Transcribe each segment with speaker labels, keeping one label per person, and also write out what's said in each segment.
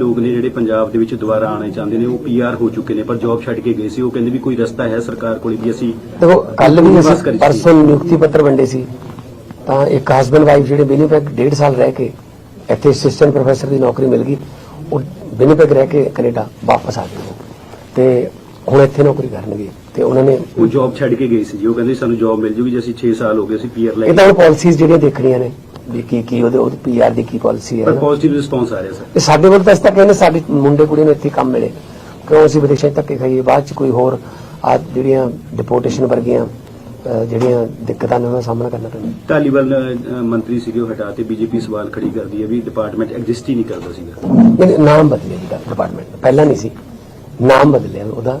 Speaker 1: ਲੋਕ ਨੇ ਜਿਹੜੇ ਪੰਜਾਬ ਦੇ ਵਿੱਚ ਦੁਬਾਰਾ ਆਉਣਾ ਚਾਹੁੰਦੇ ਨੇ ਉਹ ਪੀਆਰ ਹੋ ਚੁੱਕੇ ਨੇ ਪਰ ਜੌਬ ਛੱਡ ਕੇ ਗਏ ਸੀ ਉਹ ਕਹਿੰਦੇ ਵੀ ਕੋਈ ਰਸਤਾ ਹੈ ਸਰਕਾਰ ਕੋਲ ਵੀ ਅਸੀਂ
Speaker 2: ਦੇਖੋ ਕੱਲ ਵੀ ਅਸੀਂ
Speaker 1: ਕਰੀ ਸੀ।
Speaker 2: ਪਰਸੋਂ ਨਿਯੁਕਤੀ ਪੱਤਰ ਵੰਡੇ ਸੀ ਤਾਂ ਇੱਕ ਹਸਬੰਡ ਵਾਈਫ ਜਿਹੜੇ ਬੈਨੀਫਿਕ ਡੇਢ ਸਾਲ ਰਹਿ ਕੇ ਇੱਥੇ ਅਸਿਸਟੈਂਟ ਪ੍ਰੋਫੈਸਰ ਦੀ ਨੌਕਰੀ ਮਿਲ ਗਈ ਉਹ ਬੈਨੀਫਿਕ ਰਹਿ ਕੇ ਕੈਨੇਡਾ ਵਾਪਸ ਆ ਗਏ। ਤੇ ਹੁਣ ਇੱਥੇ ਨੌਕਰੀ ਕਰਨਗੇ ਤੇ ਉਹਨਾਂ ਨੇ
Speaker 1: ਉਹ ਜੌਬ ਛੱਡ ਕੇ ਗਏ ਸੀ ਜੀ ਉਹ ਕਹਿੰਦੇ ਸਾਨੂੰ ਜੌਬ ਮਿਲ ਜੂਗੀ ਜੇ ਅਸੀਂ 6 ਸਾਲ ਹੋ ਗਏ ਅਸੀਂ ਪੀਆਰ ਲੈ
Speaker 2: ਇਹ ਤਾਂ ਪਾਲਿਸੀਜ਼ ਜਿਹੜੀਆਂ ਦੇਖਣੀਆਂ ਨੇ ਵੀ ਕੀ ਕੀ ਉਹਦੇ ਉਹਦੀ ਪੀਆਰ ਦੀ ਕੀ ਪਾਲਿਸੀ ਹੈ।
Speaker 1: ਪਰ। ਪੋਜ਼ਿਟਿਵ ਰਿਸਪੌਂਸ ਆ ਰਿਹਾ ਸਰ
Speaker 2: ਤੇ ਸਾਡੇ ਵੱਲ ਤਾਂ ਇਸ ਤੱਕ ਕਹਿੰਦੇ ਸਾਡੇ ਮੁੰਡੇ ਕੁੜੀ ਨੂੰ ਇੱਥੇ ਕੰਮ ਮਿਲੇ। ਕਿਉਂ ਅਸੀਂ ਵਿਦੇਸ਼ਾਂ ਧੱਕੇ ਖਾਈਏ? ਬਾਅਦ ਚ ਕੋਈ ਹੋਰ ਆ ਜਿਹੜੀਆਂ ਡਿਪੋਰਟੇਸ਼ਨ ਵਰਗੀਆਂ ਅਹ, ਜਿਹੜੀਆਂ ਦਿੱਕਤਾਂ ਨੇ ਉਹਨਾਂ ਦਾ ਸਾਹਮਣਾ ਕਰਨਾ ਪੈਂਦਾ।
Speaker 1: ਢਾਲੀਵਾਲ ਅ, ਮੰਤਰੀ ਸੀਗੇ ਉਹ ਹਟਾ ਤੇ ਬੀਜੇਪੀ ਸਵਾਲ ਖੜੀ ਕਰਦੀ ਹੈ ਵੀ ਡਿਪਾਰਟਮੈਂਟ ਐਗਜ਼ਿਸਟ ਹੀ ਨਹੀਂ ਕਰਦਾ ਸੀਗਾ।
Speaker 2: ਨਹੀਂ ਨਾਮ ਬਦਲਿਆ ਜੀ ਡਿਪਾਰਟਮੈਂਟ ਪਹਿਲਾਂ ਨਹੀਂ ਸੀ। ਨਾਮ ਬਦਲਿਆ ਉਹਦਾ।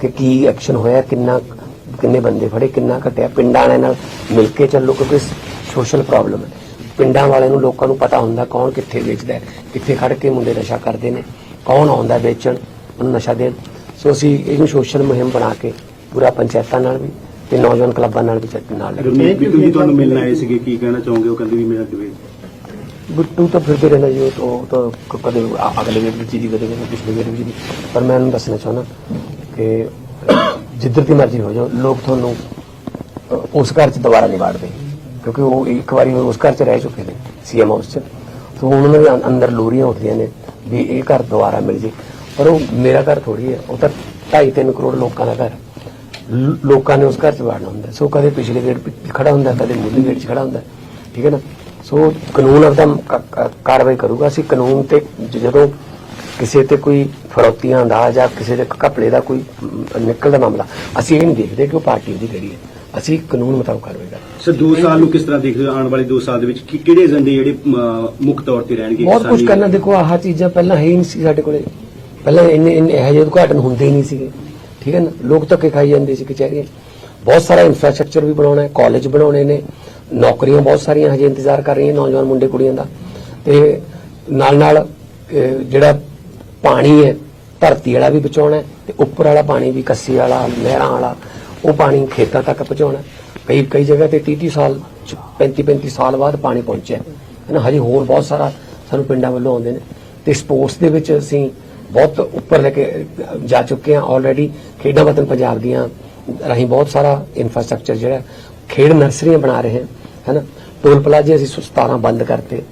Speaker 2: ਕਿ ਕੀ ਐਕਸ਼ਨ ਹੋਇਆ ਕਿੰਨਾ ਕਿੰਨੇ ਬੰਦੇ ਫੜੇ ਕਿੰਨਾ ਘਟਿਆ ਪਿੰਡਾਂ ਵਾਲਿਆਂ ਨਾਲ ਮਿਲ ਕੇ ਚੱਲੋ ਕਿਉਂਕਿ ਸੋਸ਼ਲ ਪ੍ਰੋਬਲਮ ਹੈ। ਪਿੰਡਾਂ ਵਾਲਿਆਂ ਨੂੰ ਲੋਕਾਂ ਨੂੰ ਪਤਾ ਹੁੰਦਾ ਕੌਣ ਕਿੱਥੇ ਵੇਚਦਾ ਕਿੱਥੇ ਖੜ ਕੇ ਮੁੰਡੇ ਨਸ਼ਾ ਕਰਦੇ ਨੇ ਕੌਣ ਆਉਂਦਾ ਵੇਚਣ ਉਹਨੂੰ ਨਸ਼ਾ ਦੇਣ। ਸੋ ਅਸੀਂ ਇਹਨੂੰ ਸੋਸ਼ਲ ਮੁਹਿੰਮ ਬਣਾ ਕੇ ਪੂਰਾ ਪੰਚਾਇਤਾਂ ਨਾਲ ਵੀ ਤੇ ਨੌਜਵਾਨ ਕਲੱਬਾਂ ਨਾਲ ਵੀ ਚੱਲ ਨਾਲ
Speaker 1: ਗੁਰਮੀਤ ਬਿੱਟੂ ਜੀ ਤੁਹਾਨੂੰ ਮਿਲਣ ਆਏ ਸੀਗੇ ਕੀ ਕਹਿਣਾ ਚਾਹੋਗੇ? ਉਹ ਕਹਿੰਦੇ ਵੀ ਮੇਰਾ ਡਿਵੇ
Speaker 2: ਬਿੱਟੂ ਤਾਂ ਫਿਰਦੇ ਰਹਿੰਦਾ ਜੀ ਉਹ ਤਾਂ- ਕਦੇ ਅਗਲੇ ਵੇਲੇ ਵਿੱਚ ਜੀ ਕਦੇ ਪਿਛਲੇ ਵੇਲੇ ਵਿੱਚ ਜੀ ਪਰ ਮੈਂ ਉਹਨੂੰ ਦੱਸਣਾ ਚਾਹੁੰਦਾ ਕਿ ਜਿੱਧਰ ਦੀ ਮਰਜ਼ੀ ਹੋ ਜਾਓ, ਲੋਕ ਤੁਹਾਨੂੰ ਉਸ ਘਰ 'ਚ ਦੁਬਾਰਾ ਨਹੀਂ ਵਾੜਦੇ, ਕਿਉਂਕਿ ਉਹ ਇੱਕ ਵਾਰੀ ਉਸ ਘਰ 'ਚ ਰਹਿ ਚੁੱਕੇ ਨੇ, ਸੀਐਮ ਹਾਊਸ 'ਚ। ਤਾਂ ਉਹਨਾਂ ਦੇ ਅੰਦਰ ਲੋਰੀਆਂ ਉੱਠਦੀਆਂ ਨੇ ਵੀ ਇਹ ਘਰ ਦੁਬਾਰਾ ਮਿਲ ਜੇ। ਪਰ ਉਹ ਮੇਰਾ ਘਰ ਥੋੜੀ ਹੈ, ਉਹ ਤਾਂ 2.5 ਕਰੋੜ ਲੋਕਾਂ ਦਾ ਘਰ। ਲੋਕਾਂ ਨੇ ਉਸ ਘਰ 'ਚ ਵੜਨਾ ਹੁੰਦਾ, ਸੋ ਕਦੇ ਪਿਛਲੇ ਗੇਟ 'ਤੇ ਖੜਾ ਹੁੰਦਾ, ਕਦੇ ਮੁੱਢਲੇ ਗੇਟ 'ਚ ਖੜਾ ਹੁੰਦਾ, ਠੀਕ ਹੈ ਨਾ? ਸੋ ਕਾਨੂੰਨ ਆਪਦਾ ਕਾਰਵਾਈ ਕਰੂਗਾ, ਅਸੀਂ ਕਾਨੂੰਨ ਤੇ ਜ- ਜਦੋਂ ਕਿਸੇ ਤੇ ਕੋਈ ਫਰੌਤੀਆਂ ਦਾ ਜਾਂ ਕਿਸੇ ਦੇ ਘਪਲੇ ਦਾ ਕੋਈ ਨਿਕਲਦਾ ਮਾਮਲਾ ਅਸੀਂ ਇਹ ਨਹੀਂ ਦੇਖਦੇ ਕਿ ਉਹ ਪਾਰਟੀ ਦੀ ਕਿਹੜੀ ਹੈ। ਅਸੀਂ ਕਾਨੂੰਨ ਮੁਤਾਬਕ ਕਾਰਵਾਈ ਕਰਦੇ
Speaker 1: ਸਰ 2 ਸਾਲ ਨੂੰ ਕਿਸ ਤਰ੍ਹਾਂ ਦੇਖਦੇ ਹੋ ਆਉਣ ਵਾਲੇ 2 ਸਾਲ ਦੇ ਵਿੱਚ ਕੀ- ਕਿਹੜੇ ਏਜੰਡੇ ਜਿਹੜੇ ਮੁੱਖ ਤੌਰ ਤੇ ਰਹਿਣਗੇ
Speaker 2: ਬਹੁਤ ਕੁਝ ਕਰਨਾ ਦੇਖੋ ਆਹ ਚੀਜ਼ਾਂ ਪਹਿਲਾਂ ਹੈ ਹੀ ਨਹੀਂ ਸੀ ਸਾਡੇ ਕੋਲੇ। ਪਹਿਲਾਂ ਇੰਨੇ ਇੰਨੇ ਇਹੋ ਜਿਹੇ ਉਦਘਾਟਨ ਹੁੰਦੇ ਹੀ ਨਹੀਂ ਸੀਗੇ। ਠੀਕ ਹੈ ਨਾ? ਲੋਕ ਧੱਕੇ ਖਾਈ ਜਾਂਦੇ ਸੀ ਕਚਹਿਰੀਆਂ। ਬਹੁਤ ਸਾਰਾ ਇਨਫਰਾਸਟ੍ਰਕਚਰ ਵੀ ਬਣਾਉਣਾ ਹੈ ਕਾਲਜ ਬਣਾਉਣੇ ਨੇ ਨੌਕਰੀਆਂ ਬਹੁਤ ਸਾਰੀਆਂ ਹਜੇ ਇੰਤਜ਼ਾਰ ਕਰ ਰਹੀਆਂ ਨੌਜਵਾਨ ਮੁੰਡੇ ਕੁੜੀਆਂ ਦਾ। ਤੇ ਨਾਲ ਨਾਲ ਜਿਹੜਾ ਪਾਣੀ ਹੈ, ਧਰਤੀ ਵਾਲਾ ਵੀ ਬਚਾਉਣਾ ਹੈ ਤੇ ਉੱਪਰ ਵਾਲਾ ਪਾਣੀ ਵੀ ਕੱਸੀ ਵਾਲਾ, ਨਹਿਰਾਂ ਵਾਲਾ, ਉਹ ਪਾਣੀ ਖੇਤਾਂ ਤੱਕ ਪਹੁੰਚਾਉਣਾ ਕਈ ਕਈ ਜਗ੍ਹਾ ਤੇ 30 30 ਸਾਲ 35 35 ਸਾਲ ਬਾਅਦ ਪਾਣੀ ਪਹੁੰਚਿਆ ਹੈ। ਨਾ ਹਜੇ ਹੋਰ ਬਹੁਤ ਸਾਰਾ ਸਾਨੂੰ ਪਿੰਡਾਂ ਵੱਲੋਂ ਆਉਂਦੇ ਨੇ। ਤੇ ਸਪੋਰਟਸ ਦੇ ਵਿੱਚ ਅਸੀਂ ਬਹੁਤ ਉੱਪਰ ਲੈ ਕੇ ਜਾ ਚੁੱਕੇ ਹਾਂ ਆਲਰੇਡੀ ਖੇਡਾਂ ਵਤਨ ਪੰਜਾਬ ਦੀਆਂ ਰਾਹੀਂ ਬਹੁਤ ਸਾਰਾ ਇਨਫਰਾਸਟ੍ਰਕਚਰ ਜਿਹੜਾ ਖੇਡ ਨਰਸਰੀਆਂ ਬਣਾ ਰਹੇ ਹਾਂ। ਹੈ ਨਾ ਟੋਲ ਪਲਾਜ਼ੇ ਅਸੀਂ 17 ਬੰਦ ਕਰਤੇ।